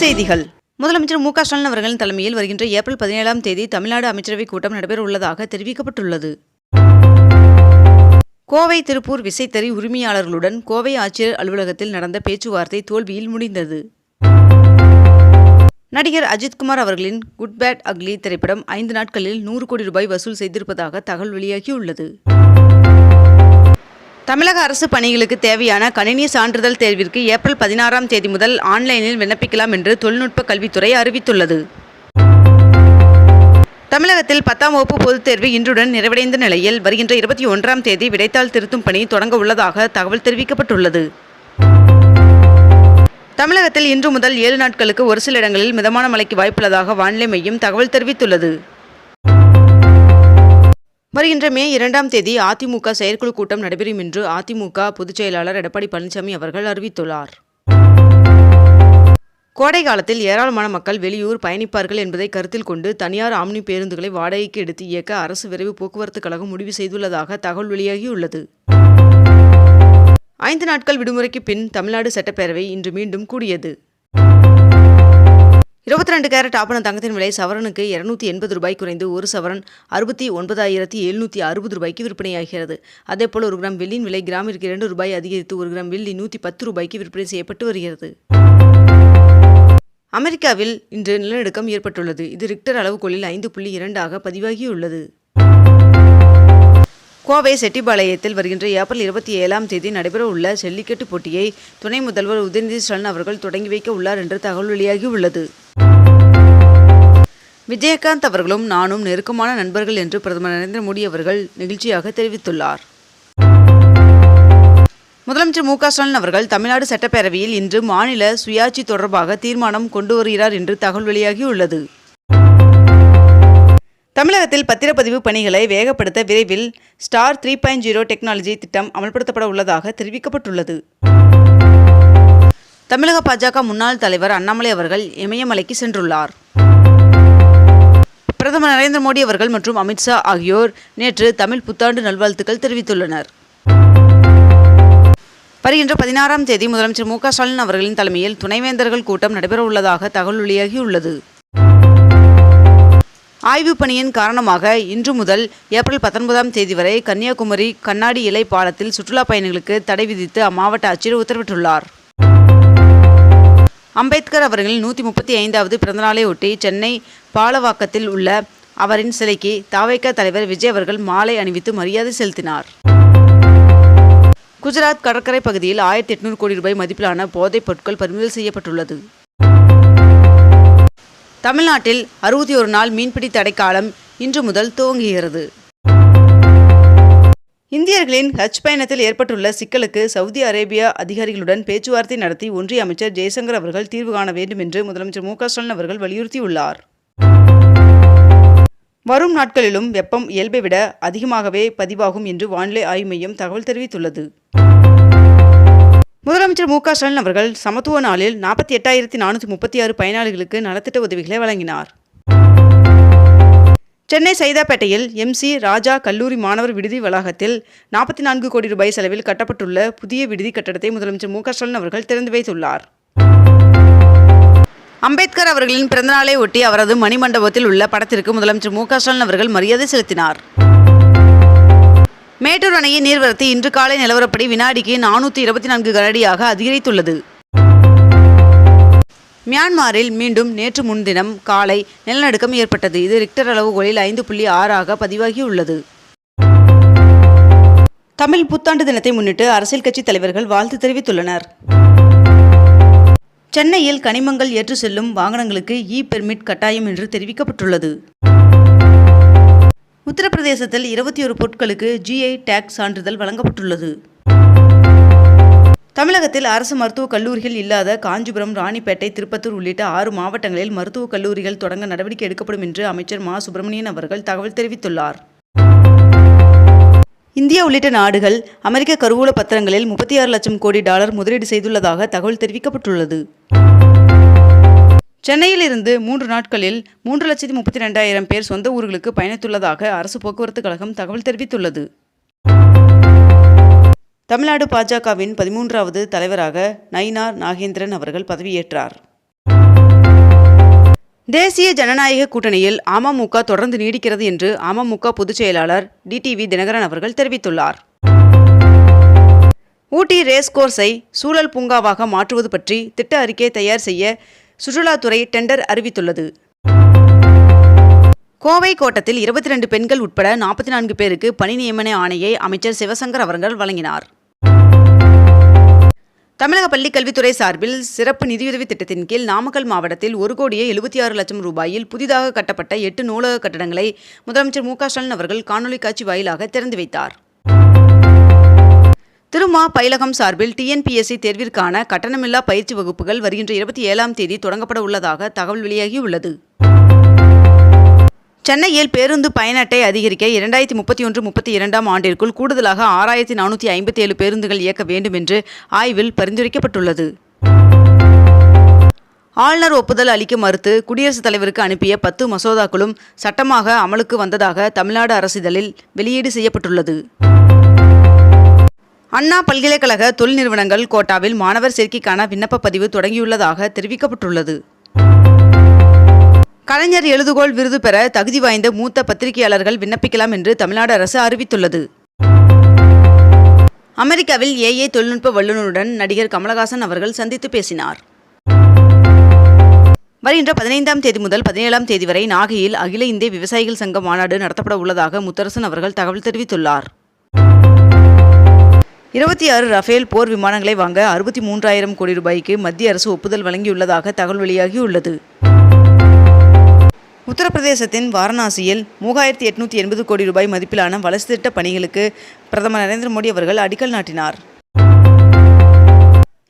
செய்திகள். முதலமைச்சர் மு க ஸ்டாலின் அவர்களின் தலைமையில் வருகின்ற ஏப்ரல் பதினேழாம் தேதி தமிழ்நாடு அமைச்சரவைக் கூட்டம் நடைபெற உள்ளதாக தெரிவிக்கப்பட்டுள்ளது. கோவை திருப்பூர் விசைத்தறி உரிமையாளர்களுடன் கோவை ஆட்சியர் அலுவலகத்தில் நடந்த பேச்சுவார்த்தை தோல்வியில் முடிந்தது. நடிகர் அஜித்குமார் அவர்களின் குட் பேட் அக்லி திரைப்படம் ஐந்து நாட்களில் நூறு கோடி ரூபாய் வசூல் செய்திருப்பதாக தகவல் வெளியாகியுள்ளது. தமிழக அரசு பணிகளுக்கு தேவையான கணினி சான்றிதழ் தேர்விற்கு ஏப்ரல் பதினாறாம் தேதி முதல் ஆன்லைனில் விண்ணப்பிக்கலாம் என்று தொழில்நுட்ப கல்வித்துறை அறிவித்துள்ளது. தமிழகத்தில் பத்தாம் வகுப்பு பொதுத் தேர்வு இன்றுடன் நிறைவடைந்த நிலையில் வருகின்ற இருபத்தி ஒன்றாம் தேதி விடைத்தாள் திருத்தும் பணி தொடங்க உள்ளதாக தகவல் தெரிவிக்கப்பட்டுள்ளது. தமிழகத்தில் இன்று முதல் ஏழு நாட்களுக்கு ஒரு சில இடங்களில் மிதமான மழைக்கு வாய்ப்புள்ளதாக வானிலை மையம் தகவல் தெரிவித்துள்ளது. வருகின்ற மே இரண்டாம் தேதி அதிமுக செயற்குழு கூட்டம் நடைபெறும் என்று அதிமுக பொதுச் செயலாளர் எடப்பாடி பழனிசாமி அவர்கள் அறிவித்துள்ளார். கோடை காலத்தில் ஏராளமான மக்கள் வெளியூர் பயணிப்பார்கள் என்பதை கருத்தில் கொண்டு தனியார் ஆம்னி பேருந்துகளை வாடகைக்கு எடுத்து இயக்க அரசு விரைவு போக்குவரத்து கழகம் முடிவு செய்துள்ளதாக தகவல் வெளியாகியுள்ளது. ஐந்து நாட்கள் விடுமுறைக்கு பின் தமிழ்நாடு சட்டப்பேரவை இன்று மீண்டும் கூடியது. இருபத்தி ரெண்டு கேரட் ஆபண தங்கத்தின் விலை சவரனுக்கு இருநூத்தி எண்பது ரூபாய் குறைந்து ஒரு சவரன் அறுபத்தி ஒன்பதாயிரத்தி எழுநூற்றி அறுபது ரூபாய்க்கு விற்பனையாகிறது. அதேபோல் ஒரு கிராம் வெள்ளியின் விலை கிராமிற்கு இரண்டு ரூபாய் அதிகரித்து ஒரு கிராம் வெள்ளி நூற்றி பத்து ரூபாய்க்கு விற்பனை செய்யப்பட்டு வருகிறது. அமெரிக்காவில் இன்று நிலநடுக்கம் ஏற்பட்டுள்ளது. இது ரிக்டர் அளவுகோலில் ஐந்து புள்ளி இரண்டாக பதிவாகியுள்ளது. கோவை செட்டிபாளையத்தில் வருகின்ற ஏப்ரல் இருபத்தி ஏழாம் தேதி நடைபெறவுள்ள ஜல்லிக்கட்டு போட்டியை துணை முதல்வர் உதயநிதி ஸ்டாலின் அவர்கள் தொடங்கி வைக்க உள்ளார் என்று தகவல் வெளியாகியுள்ளது விஜயகாந்த் அவர்களும் நானும் நெருக்கமான நண்பர்கள் என்று பிரதமர் நரேந்திர மோடி அவர்கள் நெகிழ்ச்சியாக தெரிவித்துள்ளார். முதலமைச்சர் மு க ஸ்டாலின் அவர்கள் தமிழ்நாடு சட்டப்பேரவையில் இன்று மாநில சுயாட்சி தொடர்பாக தீர்மானம் கொண்டு வருகிறார் என்று தகவல் வெளியாகியுள்ளது தமிழகத்தில் பத்திரப்பதிவு பணிகளை வேகப்படுத்த விரைவில் star three point zero technology திட்டம் அமல்படுத்தப்பட உள்ளதாக தெரிவிக்கப்பட்டுள்ளது. தமிழக பாஜக முன்னாள் தலைவர் அண்ணாமலை அவர்கள் இமயமலைக்கு சென்றுள்ளார். பிரதமர் நரேந்திர மோடி அவர்கள் மற்றும் அமித்ஷா ஆகியோர் நேற்று தமிழ் புத்தாண்டு நல்வாழ்த்துக்கள் தெரிவித்துள்ளனர். வருகின்ற பதினாறாம் தேதி முதலமைச்சர் மு க ஸ்டாலின் அவர்களின் தலைமையில் துணைவேந்தர்கள் கூட்டம் நடைபெறவுள்ளதாக தகவல் வெளியாகியுள்ளது. ஆய்வுப் பணியின் காரணமாக இன்று முதல் ஏப்ரல் பத்தொன்பதாம் தேதி வரை கன்னியாகுமரி கண்ணாடி இலை பாலத்தில் சுற்றுலா பயணிகளுக்கு தடை விதித்து அம்மாவட்ட ஆட்சியர் உத்தரவிட்டுள்ளார். அம்பேத்கர் அவர்களின் நூற்றி முப்பத்தி ஐந்தாவது பிறந்தநாளை ஒட்டி சென்னை பாலவாக்கத்தில் உள்ள அவரின் சிலைக்கு தாவைக்க தலைவர் விஜய் அவர்கள் மாலை அணிவித்து மரியாதை செலுத்தினார். குஜராத் கடற்கரை பகுதியில் ஆயிரத்தி எட்நூறு கோடி ரூபாய் மதிப்பிலான போதைப் பொருட்கள் பறிமுதல் செய்யப்பட்டுள்ளது. தமிழ்நாட்டில் அறுபத்தி ஒரு நாள் மீன்பிடி தடைக்காலம் இன்று முதல் துவங்குகிறது. இந்தியர்களின் ஹஜ் பயணத்தில் ஏற்பட்டுள்ள சிக்கலுக்கு சவுதி அரேபியா அதிகாரிகளுடன் பேச்சுவார்த்தை நடத்தி ஒன்றிய அமைச்சர் ஜெய்சங்கர் அவர்கள் தீர்வு காண வேண்டும் என்று முதலமைச்சர் மு ஸ்டாலின் அவர்கள் வலியுறுத்தியுள்ளார். வரும் நாட்களிலும் வெப்பம் இயல்பை விட அதிகமாகவே பதிவாகும் என்று வானிலை ஆய்வு மையம் தகவல் தெரிவித்துள்ளது. முதலமைச்சர் மு க ஸ்டாலின் அவர்கள் சமத்துவ நாளில் நாற்பத்தி எட்டாயிரத்தி நானூற்றி முப்பத்தி ஆறு பயனாளிகளுக்கு நலத்திட்ட உதவிகளை வழங்கினார். சென்னை சைதாப்பேட்டையில் எம்சி ராஜா கல்லூரி மாணவர் விடுதி வளாகத்தில் நாற்பத்தி நான்கு கோடி ரூபாய் செலவில் கட்டப்பட்டுள்ள புதிய விடுதி கட்டடத்தை முதலமைச்சர் மு க ஸ்டாலின் அவர்கள் திறந்து வைத்துள்ளார். அம்பேத்கர் அவர்களின் பிறந்தநாளை ஒட்டி அவரது மணிமண்டபத்தில் உள்ள படத்திற்கு முதலமைச்சர் மு க ஸ்டாலின் அவர்கள் மரியாதை செலுத்தினார். மேட்டூர் அணையின் நீர்வரத்து இன்று காலை நிலவரப்படி வினாடிக்கு நானூற்றி இருபத்தி நான்கு கனடியாக அதிகரித்துள்ளது. மியான்மரில் மீண்டும் நேற்று முன்தினம் காலை நிலநடுக்கம் ஏற்பட்டது. இது ரிக்டர் அளவுகோலில் ஐந்து புள்ளி ஆறாக பதிவாகியுள்ளது. தமிழ் புத்தாண்டு தினத்தை முன்னிட்டு அரசியல் கட்சி தலைவர்கள் வாழ்த்து தெரிவித்துள்ளனர். சென்னையில் கனிமங்கள் ஏற்று செல்லும் வாகனங்களுக்கு இ பெர்மிட் கட்டாயம் என்று தெரிவிக்கப்பட்டுள்ளது. உத்தரப்பிரதேசத்தில் இருபத்தி ஒரு பொருட்களுக்கு ஜிஐ டேக் சான்றிதழ் வழங்கப்பட்டுள்ளது. தமிழகத்தில் அரசு மருத்துவக் கல்லூரிகள் இல்லாத காஞ்சிபுரம் ராணிப்பேட்டை திருப்பத்தூர் உள்ளிட்ட ஆறு மாவட்டங்களில் மருத்துவக் கல்லூரிகள் தொடங்க நடவடிக்கை எடுக்கப்படும் என்று அமைச்சர் மா. சுப்பிரமணியன் அவர்கள் தகவல் தெரிவித்துள்ளார். இந்தியா உள்ளிட்ட நாடுகள் அமெரிக்க கருவூல பத்திரங்களில் முப்பத்தி ஆறு லட்சம் கோடி டாலர் முதலீடு செய்துள்ளதாக தகவல் தெரிவிக்கப்பட்டுள்ளது. சென்னையில் இருந்து மூன்று நாட்களில் மூன்று லட்சத்தி முப்பத்தி ரெண்டாயிரம் பேர் சொந்த ஊர்களுக்கு பயணித்துள்ளதாக அரசு போக்குவரத்து கழகம் தகவல் தெரிவித்துள்ளது. தமிழ்நாடு பாஜகவின் பதிமூன்றாவது தலைவராக நயினார் நாகேந்திரன் அவர்கள் பதவியேற்றார். தேசிய ஜனநாயக கூட்டணியில் அமமுக தொடர்ந்து நீடிக்கிறது என்று அமமுக பொதுச் செயலாளர் டிடிவி தினகரன் அவர்கள் தெரிவித்துள்ளார். ஊட்டி ரேஸ் கோர்ஸை சூழல் பூங்காவாக மாற்றுவது பற்றி திட்ட அறிக்கை தயார் செய்ய சுற்றுலாத்துறை டெண்டர் அறிவித்துள்ளது. கோவை கோட்டத்தில் இருபத்தி ரெண்டு பெண்கள் உட்பட நாற்பத்தி நான்கு பேருக்கு பணி நியமன ஆணையை அமைச்சர் சிவசங்கர் அவர்கள் வழங்கினார். தமிழக பள்ளி கல்வித்துறை சார்பில் சிறப்பு நிதியுதவி திட்டத்தின் கீழ் நாமக்கல் மாவட்டத்தில் ஒரு கோடியே எழுபத்தி ஆறு லட்சம் ரூபாயில் புதிதாக கட்டப்பட்ட எட்டு நூலக கட்டடங்களை முதலமைச்சர் மு க ஸ்டாலின் அவர்கள் காணொலி காட்சி வாயிலாக திறந்து வைத்தார். திருமா பயிலகம் சார்பில் டிஎன்பிஎஸ்சி தேர்விற்கான கட்டணமில்லா பயிற்சி வகுப்புகள் வருகின்ற இருபத்தி ஏழாம் தேதி தொடங்கப்பட உள்ளதாக தகவல் வெளியாகியுள்ளது. சென்னையில் பேருந்து பயண அட்டை அதிகரிக்க இரண்டாயிரத்தி முப்பத்தி ஒன்று முப்பத்தி இரண்டாம் ஆண்டிற்குள் கூடுதலாக ஆறாயிரத்தி நானூற்றி ஐம்பத்தி ஏழு பேருந்துகள் இயக்க வேண்டும் என்று ஆய்வில் பரிந்துரைக்கப்பட்டுள்ளது. ஆளுநர் ஒப்புதல் அளிக்க மறுத்து குடியரசுத் தலைவருக்கு அனுப்பிய பத்து மசோதாக்களும் சட்டமாக அமலுக்கு வந்ததாக தமிழ்நாடு அரசிதழில் வெளியீடு செய்யப்பட்டுள்ளது. அண்ணா பல்கலைக்கழக தொழில் நிறுவனங்கள் கோட்டாவில் மாணவர் சேர்க்கைக்கான விண்ணப்ப பதிவு தொடங்கியுள்ளதாக தெரிவிக்கப்பட்டுள்ளது. கலைஞர் எழுதுகோள் விருது பெற தகுதி வாய்ந்த மூத்த பத்திரிகையாளர்கள் விண்ணப்பிக்கலாம் என்று தமிழ்நாடு அரசு அறிவித்துள்ளது. அமெரிக்காவில் ஏஏ தொழில்நுட்ப வல்லுநருடன் நடிகர் கமலஹாசன் அவர்கள் சந்தித்து பேசினார். வருகின்ற பதினைந்தாம் தேதி முதல் பதினேழாம் தேதி வரை நாகையில் அகில இந்திய விவசாயிகள் சங்க மாநாடு நடத்தப்பட உள்ளதாக முத்தரசன் அவர்கள் தகவல் தெரிவித்துள்ளார். இருபத்தி ஆறு ரஃபேல் போர் விமானங்களை வாங்க அறுபத்தி மூன்றாயிரம் கோடி ரூபாய்க்கு மத்திய அரசு ஒப்புதல் வழங்கியுள்ளதாக தகவல் வெளியாகியுள்ளது. உத்தரப்பிரதேசத்தின் வாரணாசியில் மூவாயிரத்தி எட்நூற்றி எண்பது கோடி ரூபாய் மதிப்பிலான வளர்ச்சி திட்ட பணிகளுக்கு பிரதமர் நரேந்திர மோடி அவர்கள் அடிக்கல் நாட்டினார்.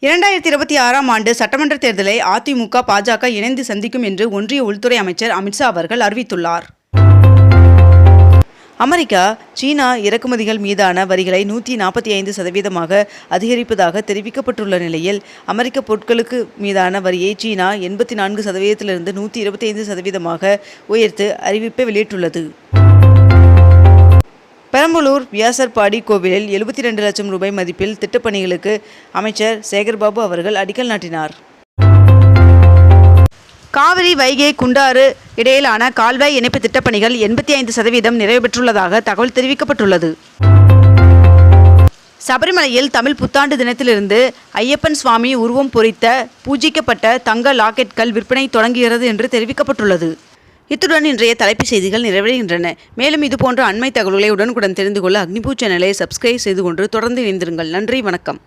இரண்டாயிரத்தி இருபத்தி ஆறாம் ஆண்டு சட்டமன்ற தேர்தலை அதிமுக பாஜக இணைந்து சந்திக்கும் என்று ஒன்றிய உள்துறை அமைச்சர் அமித்ஷா அவர்கள் அறிவித்துள்ளார். அமெரிக்கா சீனா இறக்குமதிகள் மீதான வரிகளை நூற்றி நாற்பத்தி ஐந்து சதவீதமாக அதிகரிப்பதாக தெரிவிக்கப்பட்டுள்ள நிலையில் அமெரிக்க பொருட்களுக்கு மீதான வரியை சீனா எண்பத்தி நான்கு சதவீதத்திலிருந்து நூற்றி இருபத்தி ஐந்து சதவீதமாக உயர்த்து அறிவிப்பை வெளியிட்டுள்ளது. பெரம்பலூர் வியாசர்பாடி கோவிலில் எழுபத்தி ரெண்டு லட்சம் ரூபாய் மதிப்பில் திட்டப்பணிகளுக்கு அமைச்சர் சேகர்பாபு அவர்கள் அடிக்கல் நாட்டினார். காவிரி வைகை குண்டாறு இடையிலான கால்வாய் இணைப்பு திட்டப்பணிகள் எண்பத்தி ஐந்து சதவீதம் நிறைவு பெற்றுள்ளதாக தகவல் தெரிவிக்கப்பட்டுள்ளது. சபரிமலையில் தமிழ் புத்தாண்டு தினத்திலிருந்து ஐயப்பன் சுவாமி உருவம் பொறித்த பூஜிக்கப்பட்ட தங்க லாக்கெட்கள் விற்பனை தொடங்குகிறது என்று தெரிவிக்கப்பட்டுள்ளது. இத்துடன் இன்றைய தலைப்புச் செய்திகள் நிறைவடைகின்றன. மேலும் இதுபோன்ற அண்மை தகவல்களை உடனுக்குடன் தெரிந்து கொள்ள அக்னிபூ சேனலை சப்ஸ்கிரைப் செய்து கொண்டு தொடர்ந்து இணைந்திருங்கள். நன்றி வணக்கம்.